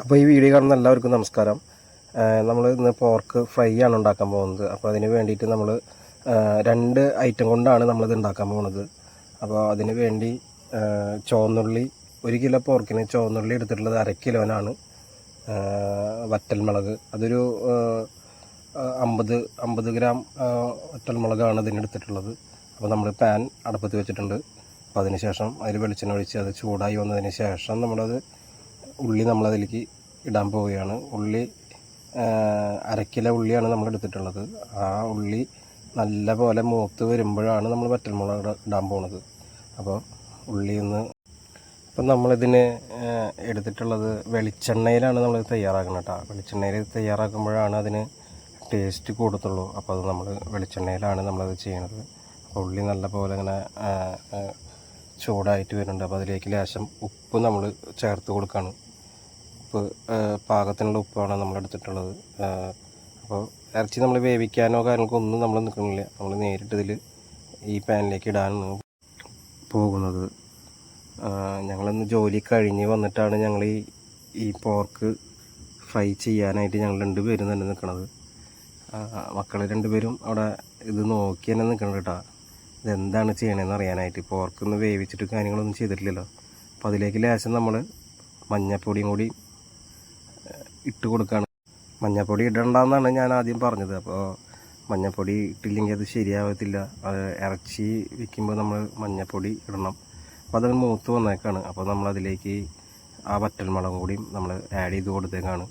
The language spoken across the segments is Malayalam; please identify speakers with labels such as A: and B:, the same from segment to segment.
A: അപ്പോൾ ഈ വീഡിയോ കാണുന്ന എല്ലാവർക്കും നമസ്കാരം. നമ്മൾ ഇന്ന് പോർക്ക് ഫ്രൈ ആണ് ഉണ്ടാക്കാൻ പോകുന്നത്. അപ്പോൾ അതിന് വേണ്ടിയിട്ട് നമ്മൾ രണ്ട് ഐറ്റം കൊണ്ടാണ് നമ്മളിത് ഉണ്ടാക്കാൻ പോകുന്നത്. അപ്പോൾ അതിന് വേണ്ടി ചുവന്നുള്ളി ഒരു കിലോ പോർക്കിന് ചുവന്നുള്ളി എടുത്തിട്ടുള്ളത് അര കിലോനാണ്. വറ്റൽ വറ്റൽമുളക്. അതൊരു അമ്പത് അമ്പത് ഗ്രാം വറ്റൽ വറ്റൽമുളകാണ് ഇതിന് എടുത്തിട്ടുള്ളത്. അപ്പോൾ നമ്മൾ പാൻ അടുപ്പത്ത് വെച്ചിട്ടുണ്ട്. അപ്പോൾ അതിന് ശേഷം അതിൽ വെളിച്ചെണ്ണ ഒഴിച്ച് അത് ചൂടായി വന്നതിന് ശേഷം നമ്മളത് ഉള്ളി നമ്മൾ അതിലേക്ക് ഇടാൻ പോവുകയാണ്. ഉള്ളി അര അരക്കില ഉള്ളിയാണ് നമ്മൾ എടുത്തിട്ടുള്ളത്. ആ ഉള്ളി നല്ല പോലെ മൂത്ത് വരുമ്പോഴാണ് നമ്മൾ വറ്റൽമുളക് ഇടാൻ പോണത്. അപ്പോൾ ഉള്ളി ഒന്ന് ഇപ്പം നമ്മളിതിന് എടുത്തിട്ടുള്ളത് വെളിച്ചെണ്ണയിലാണ് നമ്മൾ തയ്യാറാക്കുന്നത് കേട്ടോ. വെളിച്ചെണ്ണയിൽ തയ്യാറാക്കുമ്പോഴാണ് അതിന് ടേസ്റ്റ് കൂടത്തുള്ളൂ. അപ്പോൾ അത് നമ്മൾ വെളിച്ചെണ്ണയിലാണ് നമ്മളത് ചെയ്യണത്. അപ്പോൾ ഉള്ളി നല്ല പോലെ ഇങ്ങനെ ചൂടായിട്ട് വരുന്നുണ്ട്. അപ്പോൾ അതിലേക്ക് ലേശം ഉപ്പ് നമ്മൾ ചേർത്ത് കൊടുക്കുകയാണ്. ഉപ്പ് പാകത്തിനുള്ള ഉപ്പാണ് നമ്മൾ എടുത്തിട്ടുള്ളത്. അപ്പോൾ ഇറച്ചി നമ്മൾ വേവിക്കാനോ കാര്യങ്ങൾക്കോ ഒന്നും നമ്മൾ നിൽക്കണില്ല നമ്മൾ നേരിട്ട് ഇതിൽ ഈ പാനിലേക്ക് ഇടാനാണ് പോകുന്നത്. ഞങ്ങളിന്ന് ജോലി കഴിഞ്ഞ് വന്നിട്ടാണ് ഞങ്ങൾ ഈ ഈ പോർക്ക് ഫ്രൈ ചെയ്യാനായിട്ട് ഞങ്ങൾ രണ്ടുപേരും തന്നെ നിൽക്കണത്. മക്കൾ രണ്ടുപേരും അവിടെ ഇത് നോക്കി തന്നെ നിൽക്കണം കേട്ടോ. ഇതെന്താണ് ചെയ്യണമെന്ന് അറിയാനായിട്ട്. പോർക്കൊന്ന് വേവിച്ചിട്ട് കാര്യങ്ങളൊന്നും ചെയ്തിട്ടില്ലല്ലോ. അപ്പോൾ അതിലേക്ക് ലേശം നമ്മൾ മഞ്ഞപ്പൊടിയും കൂടി ഇട്ട് കൊടുക്കുകയാണ് മഞ്ഞപ്പൊടി ഇടണ്ടെന്നാണ് ഞാൻ ആദ്യം പറഞ്ഞത്. അപ്പോൾ മഞ്ഞപ്പൊടി ഇട്ടില്ലെങ്കിൽ അത് ശരിയാവത്തില്ല. ഇറച്ചി വിൽക്കുമ്പോൾ നമ്മൾ മഞ്ഞപ്പൊടി ഇടണം. അപ്പോൾ അതങ്ങ് മൂത്ത് വന്നേക്കാണ്. അപ്പോൾ നമ്മളതിലേക്ക് ആ വറ്റൽമുളകും കൂടിയും നമ്മൾ ആഡ് ചെയ്ത് കൊടുത്തേക്കാണ്.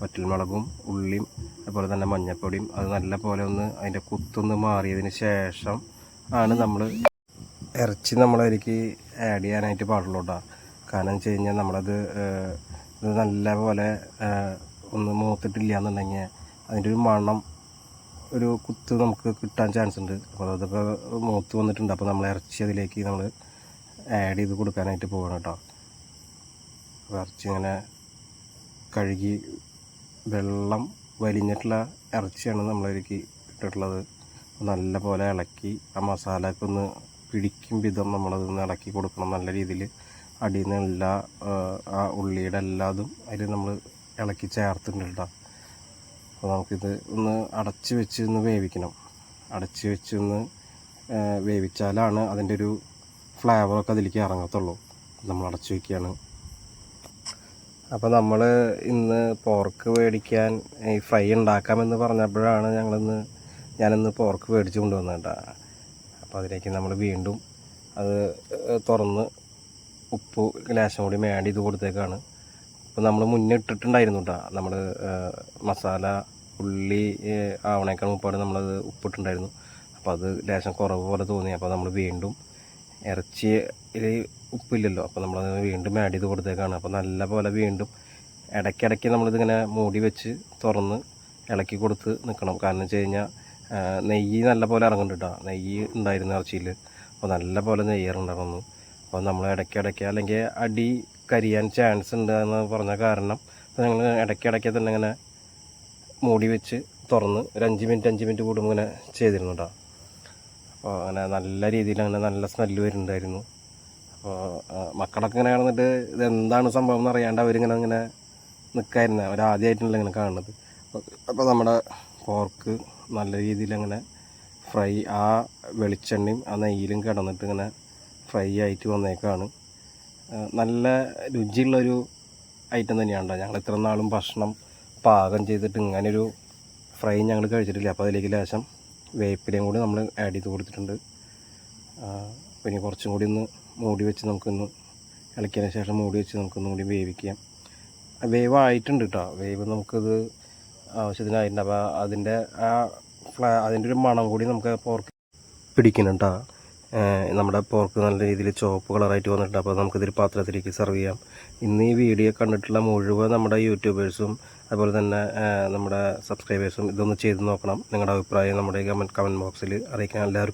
A: വറ്റൽമുളകും ഉള്ളിയും അതുപോലെ തന്നെ മഞ്ഞപ്പൊടിയും അത് നല്ല പോലെ ഒന്ന് അതിന്റെ കുത്തൊന്ന് മാറിയതിന് ശേഷം ആണ് നമ്മൾ ഇറച്ചി നമ്മളതിലേക്ക് ആഡ് ചെയ്യാനായിട്ട് പാടുള്ളൂ കേട്ടോ കാരണം വെച്ച് കഴിഞ്ഞാൽ നമ്മളത് ഇത് നല്ല പോലെ ഏഹ്, ഒന്ന് മൂത്തിട്ടില്ല എന്നുണ്ടെങ്കിൽ അതിന്റെ ഒരു മണം ഒരു കുത്ത് നമുക്ക് കിട്ടാൻ ചാൻസ് ഉണ്ട്. അപ്പോൾ അതൊക്കെ മൂത്ത് വന്നിട്ടുണ്ട്. അപ്പോൾ നമ്മൾ ഇറച്ചി അതിലേക്ക് നമ്മൾ ആഡ് ചെയ്ത് കൊടുക്കാനായിട്ട് പോകണം കേട്ടോ. അപ്പോൾ ഇറച്ചി ഇങ്ങനെ കഴുകി വെള്ളം വലിഞ്ഞിട്ടുള്ള ഇറച്ചിയാണ് നമ്മളതിലേക്ക് ഇട്ടിട്ടുള്ളത്. നല്ല പോലെ ഇളക്കി ആ മസാലയൊക്കെ ഒന്ന് പിടിക്കും വിധം നമ്മളതൊന്ന് ഇളക്കി കൊടുക്കണം നല്ല രീതിയിൽ. അടിയിൽ നിന്ന് എല്ലാ ആ, ഉള്ളിയുടെ എല്ലാതും അതിൽ നമ്മൾ ഇളക്കി ചേർത്തിട്ടുണ്ട് കേട്ടോ. അപ്പോൾ നമുക്കിത് ഒന്ന് അടച്ച് വെച്ച് ഒന്ന് വേവിക്കണം. അടച്ച് വെച്ച് ഒന്ന് വേവിച്ചാലാണ് അതിന്റെ ഒരു ഫ്ലേവറൊക്കെ അതിലേക്ക് ഇറങ്ങത്തുള്ളൂ. നമ്മൾ അടച്ച് വയ്ക്കുകയാണ് അപ്പോൾ നമ്മൾ ഇന്ന് പോർക്ക് മേടിക്കാൻ ഈ ഫ്രൈ ഉണ്ടാക്കാമെന്ന് പറഞ്ഞപ്പോഴാണ് ഞങ്ങളിന്ന് ഞാനിന്ന് പോർക്ക് മേടിച്ച് കൊണ്ടുവന്നത് കേട്ടോ. അപ്പോൾ അതിലേക്ക് നമ്മൾ വീണ്ടും അത് തുറന്ന് ഉപ്പ് ലേശം കൂടി മേഡ് ചെയ്ത് കൊടുത്തേക്കാണ്. അപ്പോൾ നമ്മൾ മുന്നേ ഇട്ടിട്ടുണ്ടായിരുന്നു കേട്ടോ നമ്മൾ മസാല ഉള്ളി ആവണേക്കാൾ മുപ്പാട് നമ്മളത് ഉപ്പിട്ടുണ്ടായിരുന്നു അപ്പോൾ അത് ലേശം കുറവ് പോലെ തോന്നി. അപ്പോൾ നമ്മൾ വീണ്ടും ഇറച്ചിയിൽ ഉപ്പില്ലല്ലോ. അപ്പോൾ നമ്മളത് വീണ്ടും ആഡ് ചെയ്ത് കൊടുത്തേക്കാണ്. അപ്പോൾ നല്ല പോലെ വീണ്ടും ഇടയ്ക്കിടയ്ക്ക് നമ്മളിതിങ്ങനെ മൂടി വെച്ച് തുറന്ന് ഇളക്കി കൊടുത്ത് നിൽക്കണം കാരണം വെച്ച് കഴിഞ്ഞാൽ നെയ്യ് നല്ല പോലെ ഇറങ്ങുന്നുണ്ട് കേട്ടോ നെയ്യ് ഉണ്ടായിരുന്നു ഇറച്ചിയിൽ അപ്പോൾ നല്ല പോലെ നെയ്യ് ഇറങ്ങുന്നു അപ്പോൾ നമ്മൾ ഇടയ്ക്കിടയ്ക്ക് അല്ലെങ്കിൽ അടി കരിയാൻ ചാൻസ് ഉണ്ട് എന്ന് പറഞ്ഞ കാരണം അപ്പോൾ ഞങ്ങൾ ഇടയ്ക്കിടയ്ക്ക് തന്നെ ഇങ്ങനെ മൂടി വെച്ച് തുറന്ന് ഒരു അഞ്ച് മിനിറ്റ് അഞ്ച് മിനിറ്റ് കൂടുമ്പോൾ ഇങ്ങനെ ചെയ്തിരുന്നു കേട്ടോ അപ്പോൾ അങ്ങനെ നല്ല രീതിയിൽ അങ്ങനെ നല്ല സ്മെല്ല് വരുന്നുണ്ടായിരുന്നു. അപ്പോൾ മക്കളൊക്കെ ഇങ്ങനെ കിടന്നിട്ട് ഇതെന്താണ് സംഭവം എന്ന് അറിയാണ്ട് അവരിങ്ങനെ ഇങ്ങനെ നിൽക്കായിരുന്നു അവരാദ്യമായിട്ടല്ല ഇങ്ങനെ കാണുന്നത്. അപ്പോൾ നമ്മുടെ പോർക്ക് നല്ല രീതിയിൽ അങ്ങനെ ഫ്രൈ ആ വെളിച്ചെണ്ണയും ആ നെയ്യിലും കിടന്നിട്ട് ഇങ്ങനെ ഫ്രൈ ആയിട്ട് വന്നേക്കാണ്. നല്ല രുചിയുള്ളൊരു ഐറ്റം തന്നെയാണ്. ഞങ്ങൾ ഇത്ര നാളും ഭക്ഷണം പാകം ചെയ്തിട്ട് ഇങ്ങനൊരു ഫ്രൈ ഞങ്ങൾ കഴിച്ചിട്ടില്ല. അപ്പോൾ അതിലേക്ക് ലേശം വേപ്പിലയും കൂടി നമ്മൾ ആഡ് ചെയ്ത് കൊടുത്തിട്ടുണ്ട്. പിന്നെ കുറച്ചും കൂടി ഒന്ന് മൂടി വെച്ച് നമുക്കൊന്ന് ഇളക്കിയതിന് ശേഷം മൂടി വെച്ച് നമുക്കൊന്നും കൂടി വേവിക്കാം. വേവ് ആയിട്ടുണ്ട് കേട്ടോ വേവ് നമുക്കത് ആവശ്യത്തിനായിട്ടുണ്ട്. അപ്പോൾ അതിന്റെ ആ ഫ്ലാ അതിന്റെ ഒരു മണം കൂടി നമുക്ക് പോർക്ക് പിടിക്കണം കേട്ടോ നമ്മുടെ പോർക്ക് നല്ല രീതിയിൽ ചുവപ്പ് കളറായിട്ട് വന്നിട്ടുണ്ട്. അപ്പോൾ നമുക്കിതൊരു പാത്രത്തിലേക്ക് സെർവ് ചെയ്യാം. ഇന്ന് ഈ വീഡിയോ കണ്ടിട്ടുള്ള മുഴുവൻ നമ്മുടെ യൂട്യൂബേഴ്സും അതുപോലെ തന്നെ നമ്മുടെ സബ്സ്ക്രൈബേഴ്സും ഇതൊന്ന് ചെയ്ത് നോക്കണം. നിങ്ങളുടെ അഭിപ്രായം നമ്മുടെ കമന്റ് കമന്റ് ബോക്സിൽ അറിയിക്കാൻ എല്ലാവർക്കും